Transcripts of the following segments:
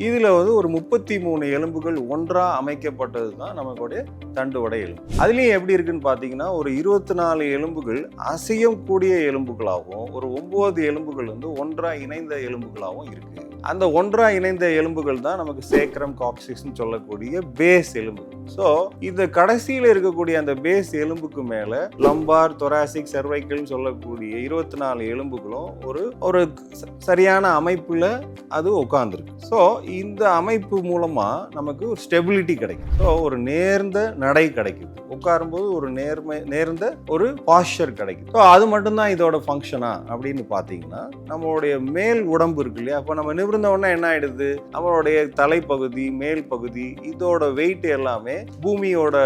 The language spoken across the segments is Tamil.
இதில் வந்து ஒரு முப்பத்தி மூணு எலும்புகள் ஒன்றாக அமைக்கப்பட்டது தான் நமக்குடைய தண்டுவடை எலும்பு. அதுலேயும் எப்படி இருக்குன்னு பார்த்தீங்கன்னா ஒரு இருபத்தி நாலு எலும்புகள் அசையக்கூடிய எலும்புகளாகவும் ஒரு ஒம்பது எலும்புகள் வந்து ஒன்றாக இணைந்த எலும்புகளாகவும் இருக்குது அந்த ஒன்றா இணைந்த எலும்புகள் தான் நமக்கு சேக்கரம் காக்சிக்ஸ்னு சொல்லக்கூடிய பேஸ் எலும்பு. ஸோ இந்த கடைசியில் இருக்கக்கூடிய அந்த பேஸ் எலும்புக்கு மேலே லம்பார் தொராசிக் செர்வைக்கல்னு சொல்லக்கூடிய இருபத்தி நாலு எலும்புகளும் ஒரு ஒரு சரியான அமைப்பில் அது உட்காந்துருக்கு ஸோ இந்த அமைப்பு மூலமாக நமக்கு ஒரு ஸ்டெபிலிட்டி கிடைக்கும். ஸோ ஒரு நேர்ந்த நடை கிடைக்குது. உட்காரும்போது ஒரு நேர்மை நேர்ந்த ஒரு பாஸ்டர் கிடைக்கும் ஸோ அது மட்டும்தான் இதோட ஃபங்க்ஷனா அப்படின்னு பார்த்தீங்கன்னா நம்மளுடைய மேல் உடம்பு இருக்கு இல்லையா? அப்போ நம்ம நிமிர்ந்தவொடனே என்ன ஆயிடுது? நம்மளுடைய தலைப்பகுதி மேல் பகுதி இதோட வெயிட் எல்லாமே பூமியோட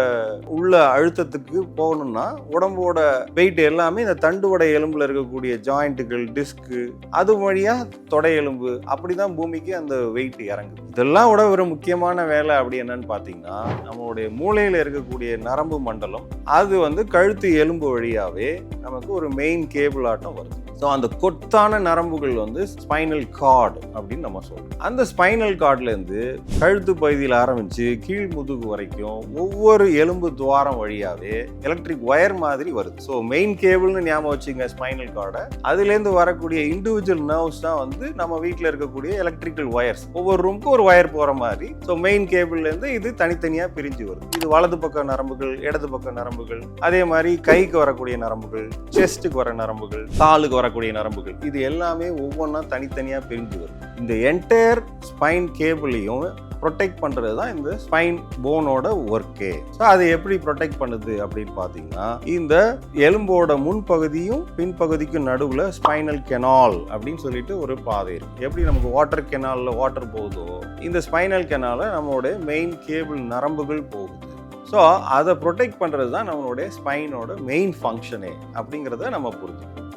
உள்ள அழுத்தத்துக்கு போகணும்னா உடம்போட வெயிட் எல்லாமே இந்த தண்டுவடை எலும்புல இருக்கக்கூடிய ஜாயிண்ட்டுகள் டிஸ்க்கு அது வழியா தொடை எலும்பு அப்படிதான் பூமிக்கு அந்த வெயிட் இறங்குது. இதெல்லாம் விட ஒரு முக்கியமான வேலை அப்படி என்னன்னு பார்த்தீங்கன்னா நம்மளுடைய மூளையில் இருக்கக்கூடிய நரம்பு மண்டலம் அது வந்து கழுத்து எலும்பு வழியாவே நமக்கு ஒரு மெயின் கேபிள் ஆட்டம் வருது. ஸோ அந்த கொத்தான நரம்புகள் வந்து ஸ்பைனல் கார்டு அப்படின்னு நம்ம சொல்கிறோம் அந்த ஸ்பைனல் கார்ட்லேருந்து கழுத்து பகுதியில் ஆரம்பிச்சு கீழ் முதுகு வரைக்கும் ஒவ்வொரு எலும்பு துவாரம் வழியாகவே எலக்ட்ரிக் ஒயர் மாதிரி வருது. ஸோ மெயின் கேபிள்னு ஞாபகம் வச்சுங்க ஸ்பைனல் கார்டை அதுலேருந்து வரக்கூடிய இண்டிவிஜுவல் நர்வ்ஸ் தான் வந்து நம்ம வீட்டில் இருக்கக்கூடிய எலக்ட்ரிக்கல் ஒயர்ஸ் ஒவ்வொரு ரூமுக்கும் ஒரு ஒயர் போகிற மாதிரி. ஸோ மெயின் கேபிள்லேருந்து இது தனித்தனியாக பிரிஞ்சு வருது. இது வலது பக்க நரம்புகள் இடது பக்க நரம்புகள். அதே மாதிரி கைக்கு வரக்கூடிய நரம்புகள் செஸ்ட்டுக்கு வர நரம்புகள் காலுக்கு வரக்கூடிய நரம்புகள். இது எல்லாமே ஒவ்வொன்றா தனித்தனியாக பிரிஞ்சு வரும். இந்த என்டையர் ஸ்பைன் கேபிளையும் ப்ரொடெக்ட் பண்ணுறது தான் இந்த ஸ்பைன் போனோட ஒர்க்கே ஸோ அதை எப்படி ப்ரொடெக்ட் பண்ணுது அப்படின்னு பார்த்தீங்கன்னா இந்த எலும்போட முன்பகுதியும் பின்பகுதிக்கும் நடுவில் ஸ்பைனல் கெனால் அப்படின்னு சொல்லிட்டு ஒரு பாதை இருக்கு. எப்படி நமக்கு வாட்டர் கெனாலில் வாட்டர் போகுதோ இந்த ஸ்பைனல் கெனாலை நம்மளுடைய மெயின் கேபிள் நரம்புகள் போகுது. ஸோ அதை ப்ரொடெக்ட் பண்ணுறது தான் நம்மளுடைய ஸ்பைனோட மெயின் ஃபங்க்ஷனே அப்படிங்கிறத நம்ம புரிஞ்சுக்கணும்.